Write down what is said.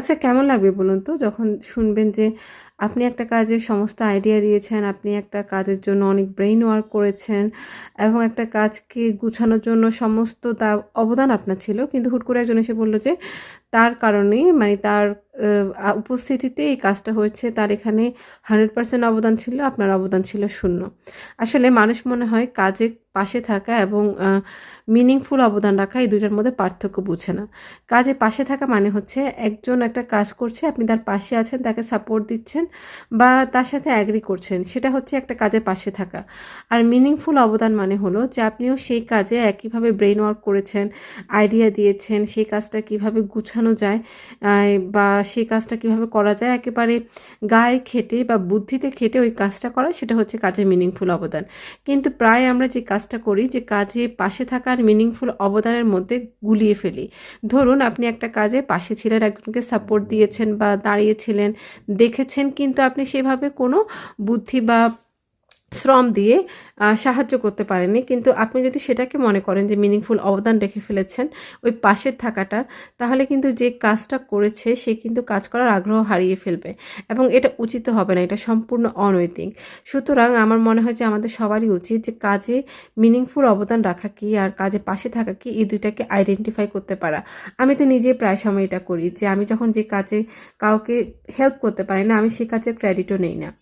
আচ্ছা কেমন লাগবে বলুন তো? যখন শুনবেন যে আপনি একটা কাজের সমস্ত আইডিয়া দিয়েছেন, আপনি একটা কাজের জন্য অনেক ব্রেইন ওয়ার্ক করেছেন এবং একটা কাজকে গুছানোর জন্য সমস্ত তা অবদান আপনার ছিল, কিন্তু হুট করে একজন এসে বলল যে তার কারণে মানে তার উপস্থিতিতে এই কাজটা হয়েছে, তার এখানে হান্ড্রেড পার্সেন্ট অবদান ছিল, আপনার অবদান ছিল শূন্য। আসলে মানুষ মনে হয় কাজে পাশে থাকা এবং মিনিংফুল অবদান রাখা এই দুইটার মধ্যে পার্থক্য বুঝে না। কাজে পাশে থাকা মানে হচ্ছে একজন একটা কাজ করছে, আপনি তার পাশে আছেন, তাকে সাপোর্ট দিচ্ছেন বা তার সাথে অ্যাগ্রি করছেন, সেটা হচ্ছে একটা কাজে পাশে থাকা। আর মিনিংফুল অবদান মানে হলো যে আপনিও সেই কাজে একইভাবে ব্রেন ওয়ার্ক করেছেন আইডিয়া দিয়েছেন, সেই কাজটা কীভাবে গুছানো যায় বা সেই কাজটা কীভাবে করা যায়, একেবারে গায়ে খেটে বা বুদ্ধিতে খেটে ওই কাজটা করা, সেটা হচ্ছে কাজের মিনিংফুল অবদান। কিন্তু প্রায় আমরা যে কাজটা করি যে কাজে পাশে থাকার মিনিংফুল অবদানের মধ্যে গুলিয়ে ফেলি। ধরুন, আপনি একটা কাজে পাশে ছিলেন, একজনকে সাপোর্ট দিয়েছেন বা দাঁড়িয়েছিলেন, দেখেছেন, কিন্তু আপনি সেভাবে কোনো বুদ্ধি বা শ্রম দিয়ে সাহায্য করতে পারেনি। কিন্তু আপনি যদি সেটাকে মনে করেন যে মিনিংফুল অবদান রেখে ফেলেছেন, ওই পাশের থাকাটা, তাহলে কিন্তু যে কাজটা করেছে, সে কিন্তু কাজ করার আগ্রহ হারিয়ে ফেলবে। এবং এটা উচিত হবে না, এটা সম্পূর্ণ অনৈতিক। সুতরাং আমার মনে হয় যে আমাদের সবারই উচিত যে কাজে মিনিংফুল অবদান রাখা কি আর কাজে পাশে থাকা কি, এই দুইটাকে আইডেন্টিফাই করতে পারা। আমি তো নিজে প্রায় সময় এটা করি যে আমি যখন যে কাজে কাউকে হেল্প করতে পারি না, আমি সে কাজের ক্রেডিটও নেই না।